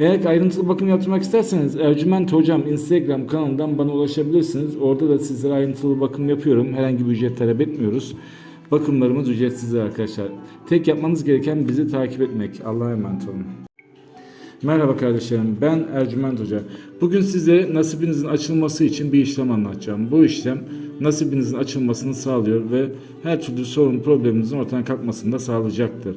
Eğer ayrıntılı bakım yaptırmak isterseniz Ercüment Hocam Instagram kanalından bana ulaşabilirsiniz. Orada da sizlere ayrıntılı bakım yapıyorum. Herhangi bir ücret talep etmiyoruz. Bakımlarımız ücretsizdir arkadaşlar. Tek yapmanız gereken bizi takip etmek. Allah'a emanet olun. Merhaba kardeşlerim, ben Ercüment Hoca. Bugün size nasibinizin açılması için bir işlem anlatacağım. Bu işlem nasibinizin açılmasını sağlıyor ve her türlü sorun probleminizin ortadan kalkmasını da sağlayacaktır.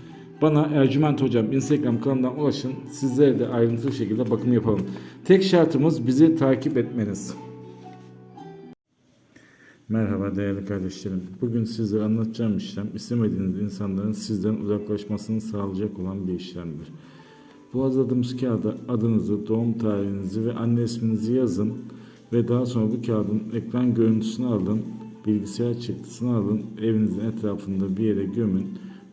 bana Ercüment Hocam Instagram kanalından ulaşın. Sizlere de ayrıntılı şekilde bakım yapalım. Tek şartımız bizi takip etmeniz. Merhaba değerli kardeşlerim. Bugün sizlere anlatacağım işlem istemediğiniz insanların sizden uzaklaşmasını sağlayacak olan bir işlemdir. Bu hazırladığımız kağıda adınızı, doğum tarihinizi ve anne isminizi yazın ve daha sonra bu kağıdın ekran görüntüsünü alın, bilgisayar çıktısını alın, evinizin etrafında bir yere gömün.